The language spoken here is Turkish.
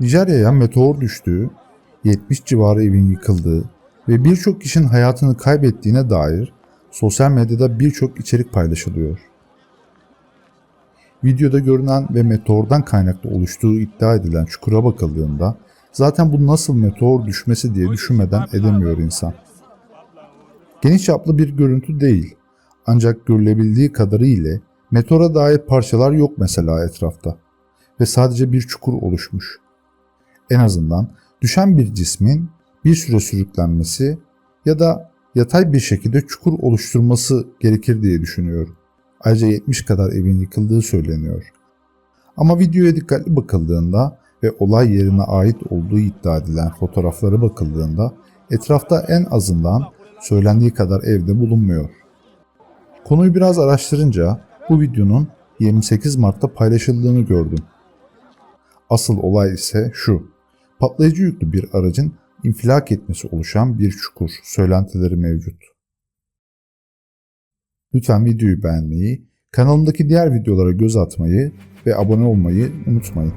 Nijerya'ya meteor düştüğü, 70 civarı evin yıkıldığı ve birçok kişinin hayatını kaybettiğine dair sosyal medyada birçok içerik paylaşılıyor. Videoda görünen ve meteordan kaynaklı oluştuğu iddia edilen çukura bakıldığında zaten bu nasıl meteor düşmesi diye düşünmeden edemiyor insan. Geniş çaplı bir görüntü değil. Ancak görülebildiği kadarıyla meteora dair parçalar yok mesela etrafta. Ve sadece bir çukur oluşmuş. En azından düşen bir cismin bir süre sürüklenmesi ya da yatay bir şekilde çukur oluşturması gerekir diye düşünüyorum. Ayrıca 70 kadar evin yıkıldığı söyleniyor. Ama videoya dikkatli bakıldığında ve olay yerine ait olduğu iddia edilen fotoğraflara bakıldığında etrafta en azından söylendiği kadar evde bulunmuyor. Konuyu biraz araştırınca bu videonun 28 Mart'ta paylaşıldığını gördüm. Asıl olay ise şu. Patlayıcı yüklü bir aracın infilak etmesi oluşan bir çukur söylentileri mevcut. Lütfen videoyu beğenmeyi, kanalımdaki diğer videolara göz atmayı ve abone olmayı unutmayın.